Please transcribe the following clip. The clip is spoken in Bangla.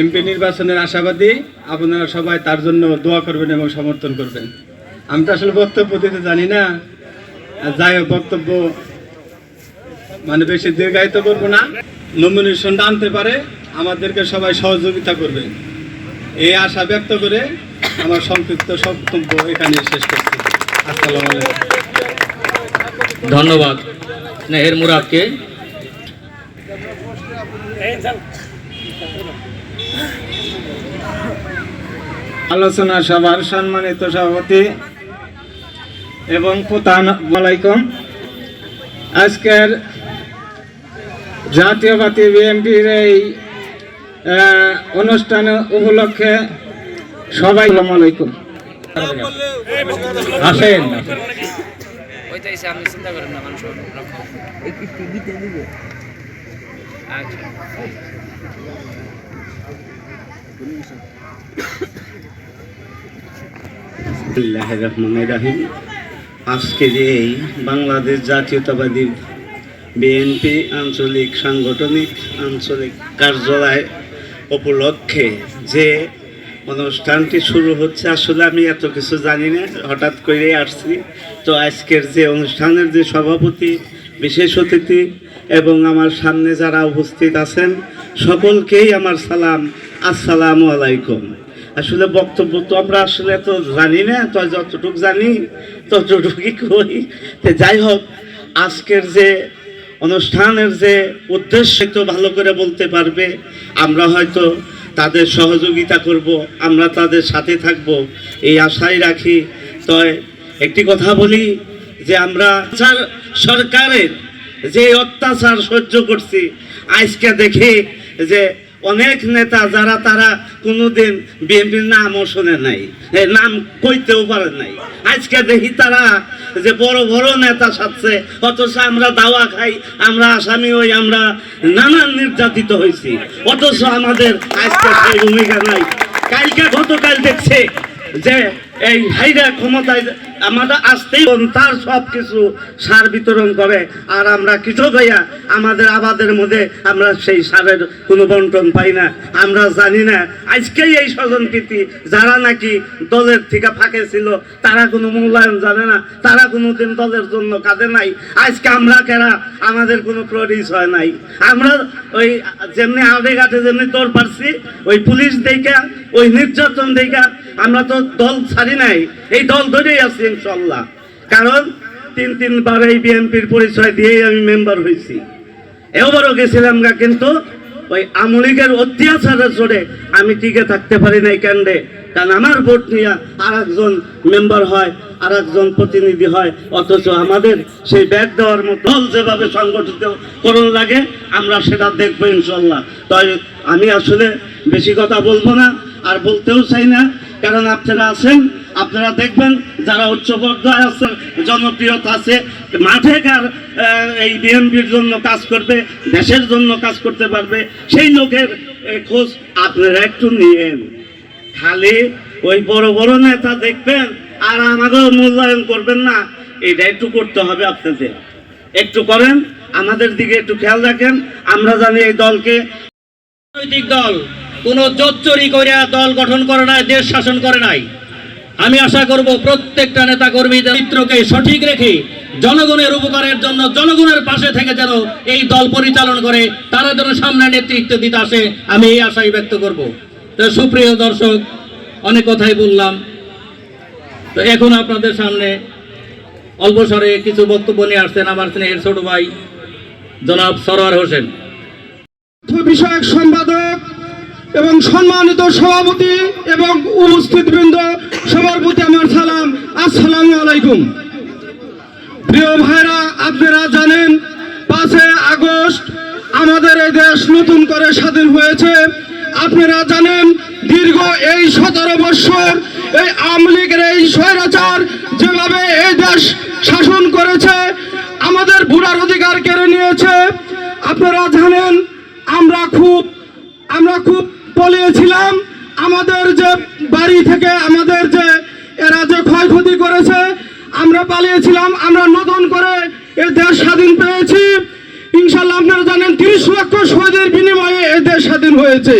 এমপি নির্বাচনের আশাবাদী আপনারা সবাই তার জন্য দোয়া করবেন এবং সমর্থন করবেন। আমি তো আসলে বক্তব্য দিতে জানি না। আর যাই হোক বক্তব্য মানে বেশি দীর্ঘায়িত করব না। নমিনেশনটা আনতে পারে আমাদেরকে সবাই সহযোগিতা করবেন এই আশা ব্যক্ত করে আমার সংক্ষিপ্ত বক্তব্য এখানে শেষ করছি। আসসালামু আলাইকুম। ধন্যবাদ। স্নেহের মুরাদকে। আলোচনা সভার সম্মানিত সভাপতি এবং প্রধান আলাইকুম আজকের জাতীয়বাদী বিএনপির এই আহ, অনুষ্ঠান উপলক্ষে সবাই আলাইকুম। আসেন। চিন্তা করেন না মানুষ আচ্ছা। আজকে যে এই বাংলাদেশ জাতীয়তাবাদী বিএনপি আঞ্চলিক সাংগঠনিক আঞ্চলিক কার্যালয় উপলক্ষে যে অনুষ্ঠানটি শুরু হচ্ছে, আসলে আমি এত কিছু জানি না, হঠাৎ করে আসছি। তো আজকের যে অনুষ্ঠানের যে সভাপতি, বিশেষ অতিথি এবং আমার সামনে যারা উপস্থিত আছেন সকলকেই আমার সালাম, আসসালামু আলাইকুম। আসলে বক্তব্য তো আমরা আসলে তো জানি না তো যতটুকু জানি, ততটুকুই কই। তো যাই হোক, আজকের যে অনুষ্ঠানের যে উদ্দেশ্য তো ভালো করে বলতে পারবে, আমরা হয়তো তাদের সহযোগিতা করব, আমরা তাদের সাথে থাকব, এই আশাই রাখি। তো একটি কথা বলি যে আমরা সরকারের যে অত্যাচার সহ্য করছি, আজকে দেখি যে অনেক নেতা যারা তারা কোনোদিন বিএনপির নামও শোনে নাই নাম কইতেও পারে নাই। আজকে দেখি তারা যে বড় বড় নেতা সাথে অথচ আমরা দাওয়া খাই, আমরা আসামি হই, আমরা নানান নির্যাতিত হয়েছি অথচ আমাদের আজকে সেই ভূমিকা নাই। কালকে গতকাল দেখছে যে এই হাইরা ক্ষমতায় আমাদের আসতেই তার সব কিছু সার বিতরণ করে। আর আমরা কিছু ভাইয়া আমাদের আবাদের মধ্যে আমরা সেই সারের কোনো বন্টন পাই না। আমরা জানি না, আজকেই এই স্বজন প্রীতি, যারা নাকি দলের থেকে ফাঁকে ছিল, তারা কোনো মূল্যায়ন জানে না, তারা কোনো দিন দলের জন্য কাঁদে নাই। আজকে আমরা কেরা, আমাদের কোনো পরিচয় নাই। আমরা ওই যেমনি আড়ে ঘাটে যেমনি তোর পারছি, ওই পুলিশ দেখা, ওই নির্যাতন দেখা আমরা তো দল ছাড়ি নাই, এই দল ধরেই আছি ইনশাল্লাহ কারণ তিন তিনবার এই বিএনপির পরিচয় দিয়েই আমি মেম্বার হয়েছি। এবারও গেছিলাম গা, কিন্তু ওই আমলিগের অত্যাচারের জোরে আমি টিকে থাকতে পারি নাই ক্যান্ডে কারণ আমার ভোট নিয়ে আর একজন মেম্বার হয় আর একজন প্রতিনিধি হয়, অথচ আমাদের সেই ব্যাগ দেওয়ার মতো দল যেভাবে সংগঠিত করুন লাগে, আমরা সেটা দেখব ইনশাল্লাহ তাই আমি আসলে বেশি কথা বলব না, আর বলতেও চাই না কারণ আপনারা আছেন, আপনারা দেখবেন যারা উচ্চ পর্যায়ে আছে, জনপ্রিয়তা আছে, মাঠে কার এই বিএনপির জন্য কাজ করবে, দেশের জন্য কাজ করতে পারবে, সেই লোকের খোঁজ আপনারা একটু নিয়েন। খালি ওই বড় বড় নেতা দেখবেন, আর আমাকেও মূল্যায়ন করবেন না, এটা একটু করতে হবে আপনাদের। একটু করেন, আমাদের দিকে একটু খেয়াল রাখেন, আমরা জানি এই দলকে রাজনৈতিক দল কোন জোচ্চুরি করিয়া দল গঠন করে নাই, দেশ শাসন করে নাই। আমি আশা করব প্রত্যেকটা নেতা কর্মীদের চিত্রকে সঠিক রেখে জনগণের উপকারের জন্য জনগণের পাশে থেকে যেন এই দল পরিচালন করে, তারা যেন সামনে নেতৃত্ব দিতে আসে, আমি এই আশাই ব্যক্ত করব। তো সুপ্রিয় দর্শক, অনেক কথাই বললাম। তো এখন আপনাদের সামনে অল্প স্বরে কিছু বক্তব্য নিয়ে আসছেন আমার স্নেহের ছোট ভাই, জনাব সরোয়ার হোসেন। বিষয়ক সম্পাদক এবং সম্মানিত সভাপতি এবং উপস্থিত বৃন্দ সবার প্রতি আমার সালাম। আসসালামু আলাইকুম। প্রিয় ভাইরা, আপনারা জানেন পাঁচে আগস্ট আমাদের এই দেশ নতুন করে স্বাধীন হয়েছে। আপনারা জানেন, দীর্ঘ এই সতেরো বৎসর এই আওয়ামী লীগের এই স্বৈরাচার যেভাবে এই দেশ শাসন করেছে, আমাদের বুড়ার অধিকার কেড়ে নিয়েছে। আপনারা জানেন, আমরা খুব আমরা খুব পলিয়েছিলাম আমাদের যে বাড়ি থেকে আমাদের যে এরা যে ক্ষয়ক্ষতি করেছে, আমরা পালিয়েছিলাম, আমরা নতুন করে এ দেশ স্বাধীন পেয়েছি। ইনশাল্লাহ আপনারা জানেন, তিরিশ লক্ষ শহীদের বিনিময়ে এ দেশ স্বাধীন হয়েছে।